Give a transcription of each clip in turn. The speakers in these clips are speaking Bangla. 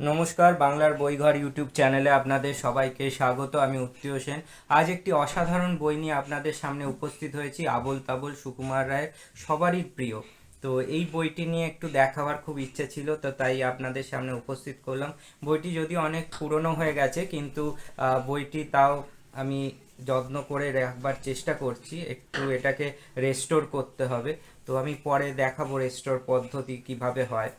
নমস্কার, বাংলার বইঘর ইউটিউব চ্যানেলে আপনাদের সবাইকে স্বাগত। আমি উত্তীয় সেন। আজ একটি অসাধারণ বই নিয়ে আপনাদের সামনে উপস্থিত হয়েছি, আবল তাবল, সুকুমার রায়ের সবারই প্রিয়। তো এই বইটি নিয়ে একটু দেখাবার খুব ইচ্ছে ছিল, তো তাই আপনাদের সামনে উপস্থিত করলাম। বইটি যদি অনেক পুরনো হয়ে গেছে, কিন্তু বইটি তাও আমি যত্ন করে রাখবার চেষ্টা করছি, একটু এটাকে রেস্টোর করতে হবে। তো আমি পরে দেখাবো রেস্টোর পদ্ধতি কীভাবে হয়।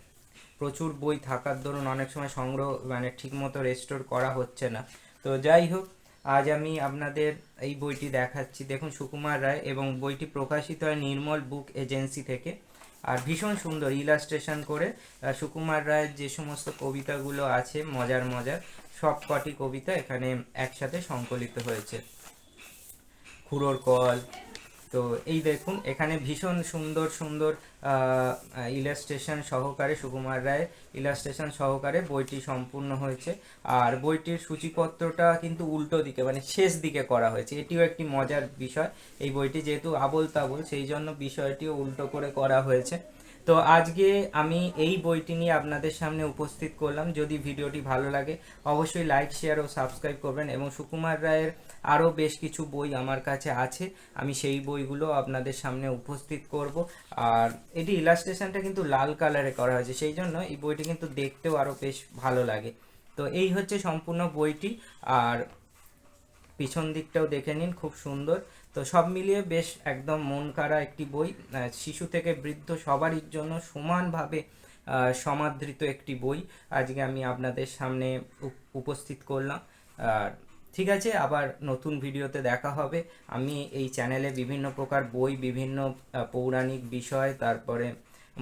প্রচুর বই থাকার দরুন অনেক সময় সংগ্রহ মানে ঠিকমতো রেস্টোর করা হচ্ছে না। তো যাই হোক, আজ আমি আপনাদের এই বইটি দেখাচ্ছি। দেখুন সুকুমার রায় এবং বইটি প্রকাশিত হয় নির্মল বুক এজেন্সি থেকে। আর ভীষণ সুন্দর ইলাস্ট্রেশন করে সুকুমার রায়ের যে সমস্ত কবিতাগুলো আছে, মজার মজার, সব কটি কবিতা এখানে একসাথে সংকলিত হয়েছে। খুঁড়োর কল তো এই দেখুন, এখানে ভীষণ সুন্দর সুন্দর ইলাস্ট্রেশন সহকারে সুকুমার রায় ইলাস্ট্রেশন সহকারে বইটি সম্পূর্ণ হয়েছে। আর বইটির সূচিপত্রটা কিন্তু উল্টো দিকে মানে শেষ দিকে করা হয়েছে। এটিও একটি মজার বিষয়, এই বইটি যেহেতু আবল তাবল সেই জন্য বিষয়টিও উল্টো করে করা হয়েছে। তো আজকে আমি এই বইটি নিয়ে আপনাদের সামনে উপস্থিত করলাম। যদি ভিডিওটি ভালো লাগে, অবশ্যই লাইক শেয়ার ও সাবস্ক্রাইব করবেন এবং সুকুমার রায়ের আরও বেশ কিছু বই আমার কাছে আছে। আমি সেই বইগুলো আপনাদের সামনে উপস্থিত করব। আর এটি ইলাস্ট্রেশনটা কিন্তু লাল কালারে করা হয়েছে, সেই জন্য এই বইটি কিন্তু দেখতেও আরও বেশ ভালো লাগে। তো এই হচ্ছে সম্পূর্ণ বইটি। আর পিছন দিকটাও দেখে নিন, খুব সুন্দর। তো সব মিলিয়ে বেশ একদম মন কাড়া একটি বই। শিশু থেকে বৃদ্ধ সবারই জন্য সমানভাবে সমাদৃত একটি বই আজকে আমি আপনাদের সামনে উপস্থিত করলাম। আর ঠিক আছে, আবার নতুন ভিডিওতে দেখা হবে। আমি এই চ্যানেলে বিভিন্ন প্রকার বই, বিভিন্ন পৌরাণিক বিষয়, তারপরে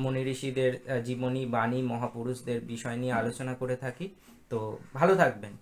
মুনি ঋষিদের জীবনী, বাণী, মহাপুরুষদের বিষয় নিয়ে আলোচনা করে থাকি। তো ভালো থাকবেন।